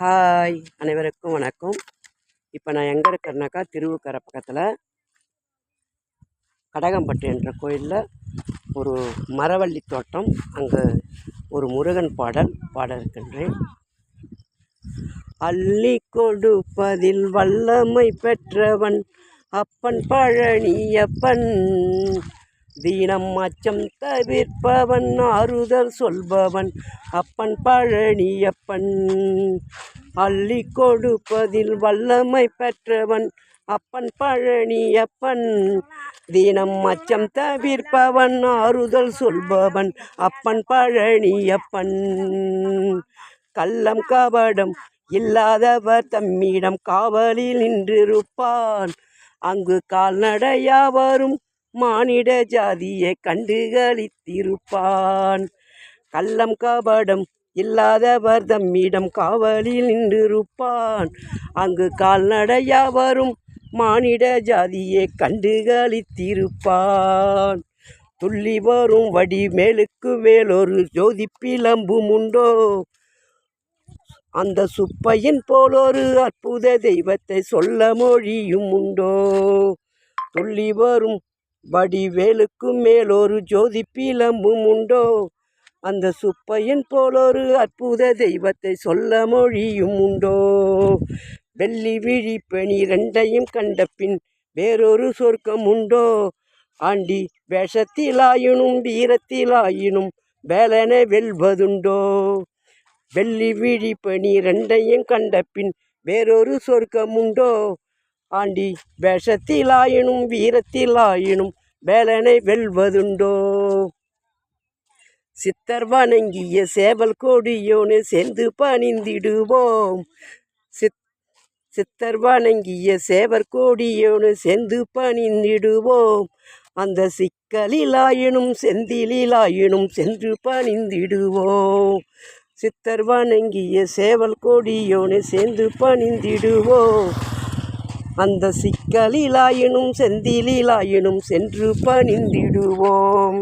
Hi அனைவருக்கும் வணக்கம். இப்போ நான் எங்கே இருக்கிறேனாக்கா திருவுக்கரை பக்கத்தில் கடகம்பட்டு என்ற கோயிலில் ஒரு மரவள்ளி தோட்டம். அங்கே ஒரு முருகன் பாடல் பாட இருக்கின்றேன் அள்ளி கொடுப்பதில் வல்லமை பெற்றவன் அப்பன் பழனியப்பன். தீனம் அச்சம் தவிர்ப்பவன் ஆறுதல் சொல்பவன் அப்பன் பழனியப்பன். அள்ளி கொடுப்பதில் வல்லமை பெற்றவன் அப்பன் பழனியப்பன். தீனம் அச்சம் தவிர்ப்பவன் ஆறுதல் சொல்பவன் அப்பன் பழனியப்பன். கள்ளம் கபடம் இல்லாதவர் தம்மிடம் காவலில் நின்றிருப்பான். அங்கு கால்நடையா வரும் மானிட ஜாதியை கண்டுகளித்திருப்பான். கள்ளம் கபடம் இல்லாதவர் தம்மிடம் காவலில் நின்றிருப்பான். அங்கு கால்நடையா வரும் மானிட ஜாதியை கண்டுகளித்திருப்பான். துள்ளி வரும் வடி மேலுக்கு மேலொரு ஜோதி பிளம்பும் உண்டோ அந்த சுப்பையின் போலொரு அற்புத தெய்வத்தை சொல்ல மொழியும் உண்டோ? துள்ளி வரும் வடிவேலுக்கும் மேலொரு ஜோதி பீலம்பும் உண்டோ? அந்த சுப்பையின் போலொரு அற்புத தெய்வத்தை சொல்ல மொழியும் உண்டோ? வெள்ளி விழி பெணி ரெண்டையும் கண்ட பின் வேறொரு சொர்க்கம் உண்டோ? ஆண்டி வேஷத்திலாயினும் வீரத்திலாயினும் வேலனை வெல்வதுண்டோ? வெள்ளி விழி பணி ரெண்டையும் கண்ட பின் வேறொரு சொர்க்கம் உண்டோ? ஆண்டி வேஷத்திலாயினும் வீரத்திலாயினும் வேலனை வெல்வதுண்டோ? சித்தர் வணங்கிய சேவல் கொடியோனு சேர்ந்து பணிந்திடுவோம். சித் சித்தர் வணங்கிய சேவர் கோடியோனு சேர்ந்து பணிந்திடுவோம். அந்த சிக்கலிலாயினும் செந்திலாயினும் சென்று பணிந்திடுவோம். சித்தர் வணங்கிய சேவல் கோடியோனு சேர்ந்து பணிந்திடுவோம். அந்த சிக்கலிலாயினும் செந்திலிலாயினும் சென்று பணிந்திடுவோம்.